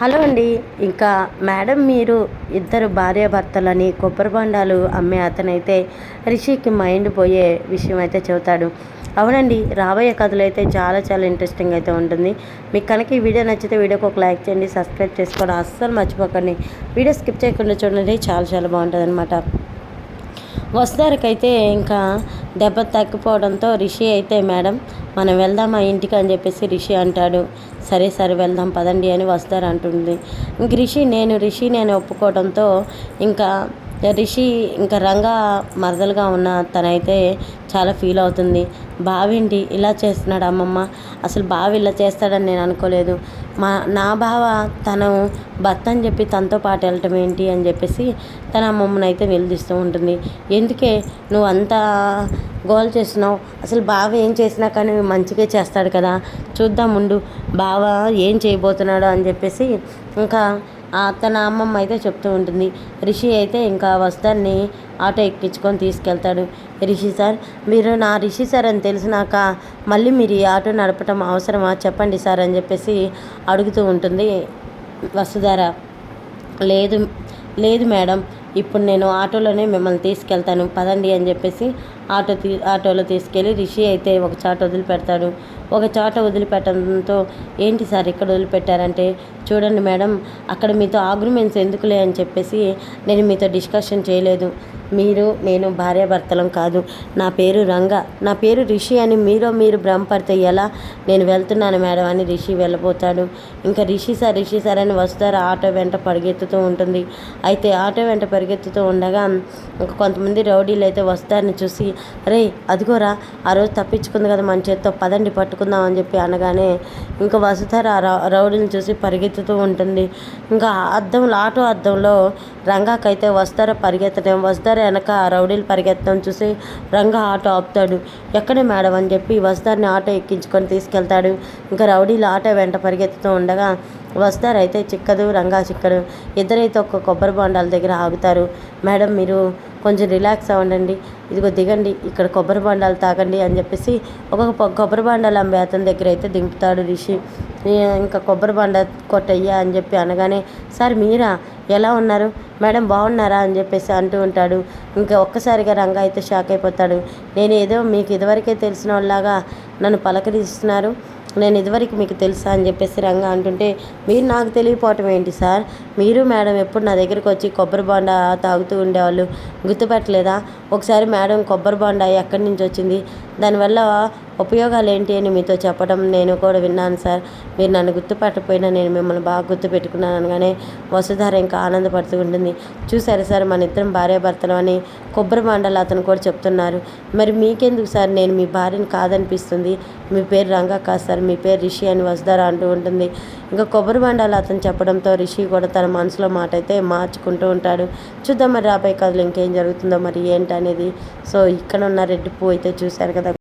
Hello అండి. ఇంకా madam మీరు ఇద్దరు భార్యాభర్తలని కొబ్బరి బండాలు అమ్మే అతనైతే రిషికి మైండ్ పోయే విషయం అయితే చెబుతాడు. అవునండి రాబోయే కథలు అయితే చాలా చాలా ఇంట్రెస్టింగ్ అయితే ఉంటుంది. మీకు కనుక ఈ వీడియో నచ్చితే వీడియోకి ఒక లైక్ చేయండి సబ్స్క్రైబ్ చేసుకోవడం అస్సలు మర్చిపోకండి. వీడియో స్కిప్ చేయకుండా చూడండి చాలా చాలా బాగుంటుంది అనమాట వస్తారకైతే ఇంకా దెబ్బ తగ్గిపోవడంతో రిషి అయితే మేడం మనం వెళ్దాం ఆ ఇంటికి అని చెప్పేసి రిషి అంటాడు. సరే సరే వెళ్దాం పదండి అని వస్తారు అంటుంది. ఇంక రిషి నేను రిషి నేను ఒప్పుకోవడంతో ఇంకా రిషి ఇంకా రంగా మరదలుగా ఉన్న తనైతే చాలా ఫీల్ అవుతుంది. బావేంటి ఇలా చేస్తున్నాడు అమ్మమ్మ? అసలు బావ ఇలా చేస్తాడని నేను అనుకోలేదు. మా నా బావ తను భర్త అని చెప్పి తనతో పాటు వెళ్ళటం ఏంటి అని చెప్పేసి తన అమ్మమ్మనైతే నిలదీస్తూ ఉంటుంది. ఎందుకే? నువ్వు అంతా గోల్ చేస్తున్నావు. అసలు బావ ఏం చేసినా కానీ మంచిగా చేస్తాడు కదా. చూద్దాం ముందు బావ ఏం చేయబోతున్నాడు అని చెప్పేసి ఇంకా తన అమ్మమ్మ అయితే చెప్తూ ఉంటుంది. రిషి అయితే ఇంకా వస్తాన్ని ఆటో ఎక్కించుకొని తీసుకెళ్తాడు. రిషి సార్ మీరు నా రిషి సార్ అని తెలిసినాక మళ్ళీ మీరు ఈ ఆటో నడపటం అవసరమా? చెప్పండి సార్ అని చెప్పేసి అడుగుతూ ఉంటుంది వసుధార. లేదు లేదు మేడం ఇప్పుడు నేను ఆటోలోనే మిమ్మల్ని తీసుకెళ్తాను. పదండి అని చెప్పేసి ఆటో తీ ఆటోలో తీసుకెళ్ళి రిషి అయితే ఒక చాట వదిలిపెడతాడు. ఒక చాట వదిలిపెట్టడంతో ఏంటి సార్ ఇక్కడ వదిలిపెట్టారంటే చూడండి మేడం అక్కడ మీతో ఆగ్రిమెంట్స్ ఎందుకులే అని చెప్పేసి నేను మీతో డిస్కషన్ చేయలేదు. మీరు నేను భార్యాభర్తలం కాదు. నా పేరు రంగ. నా పేరు రిషి అని మీరు మీరు భ్రమపడితే ఎలా నేను వెళ్తున్నాను మేడం అని రిషి వెళ్ళబోతాడు. ఇంకా రిషి సార్ రిషి సార్ అని వస్తారు. ఆటో వెంట పరిగెత్తుతూ ఉంటుంది. అయితే ఆటో వెంట పరిగెత్తుతూ ఉండగా ఇంకా కొంతమంది రౌడీలు అయితే వస్తారని చూసి రే అదిగోరా ఆ రోజు తప్పించుకుంది కదా మన చేత్తో పదండి పట్టుకుందాం అని చెప్పి అనగానే ఇంకా వసుధర రౌడీని చూసి పరిగెత్తుతూ ఉంటుంది. ఇంకా అద్దంలో ఆటో అద్దంలో రంగాకైతే వస్తారో పరిగెత్తడం వస్తారు వెనక ఆ రౌడీలు పరిగెత్తడం చూసి రంగా ఆటో ఆపుతాడు. ఎక్కడ మేడం అని చెప్పి వస్తారని ఆటో ఎక్కించుకొని తీసుకెళ్తాడు. ఇంకా రౌడీలు ఆటో వెంట పరిగెత్తుతూ ఉండగా వస్తారు అయితే చిక్కదు రంగా చిక్కదు ఇద్దరైతే ఒక కొబ్బరి బొండాల దగ్గర ఆగుతారు. మేడం మీరు కొంచెం రిలాక్స్ అవ్వండి ఇదిగో దిగండి ఇక్కడ కొబ్బరి బొండాలు తాగండి అని చెప్పేసి ఒక కొబ్బరి బొండాలు అమ్మే అతని దగ్గర అయితే దింపుతాడు రిషి. ఇంకా కొబ్బరి బండ కొట్టయ్యా అని చెప్పి అనగానే సార్ మీరా? ఎలా ఉన్నారు? మేడం బాగున్నారా? అని చెప్పేసి అంటూ ఉంటాడు. ఇంకా ఒక్కసారిగా రంగా అయితే షాక్ అయిపోతాడు. నేను ఏదో మీకు ఇదివరకే తెలిసిన వాళ్ళలాగా నన్ను పలకరిస్తున్నారు. నేను ఇదివరకు మీకు తెలుసా అని చెప్పేసి రంగా అంటుంటే మీరు నాకు తెలియపోవటం ఏంటి సార్? మీరు మేడం ఎప్పుడు నా దగ్గరకు వచ్చి కొబ్బరి బొండ తాగుతూ ఉండేవాళ్ళు గుర్తుపట్టలేదా? ఒకసారి మేడం కొబ్బరి బొండ ఎక్కడి నుంచి వచ్చింది? దానివల్ల ఉపయోగాలు ఏంటి అని మీతో చెప్పడం నేను కూడా విన్నాను సార్. మీరు నన్ను గుర్తుపట్టకపోయినా నేను మిమ్మల్ని బాగా గుర్తుపెట్టుకున్నాను అనగానే వసుధార ఇంకా ఆనందపడుతూ ఉంటుంది. చూసారు సార్ మన ఇద్దరం భార్యాభర్తలు అని కొబ్బరి మండలు అతను కూడా చెప్తున్నారు. మరి మీకెందుకు సార్? నేను మీ భార్యని కాదనిపిస్తుంది. మీ పేరు రంగా కాదు సార్. మీ పేరు రిషి అని వస్తారా అంటూ ఉంటుంది. ఇంకా కొబ్బరి బండాలు అతను చెప్పడంతో రిషి కూడా తన మనసులో మాట అయితే మార్చుకుంటూ ఉంటాడు. చూద్దాం మరి రాబోయే కథలు ఇంకేం జరుగుతుందో మరి ఏంటనేది. సో ఇక్కడ ఉన్న రెడ్డి పువ్వు అయితే చూశారు కదా.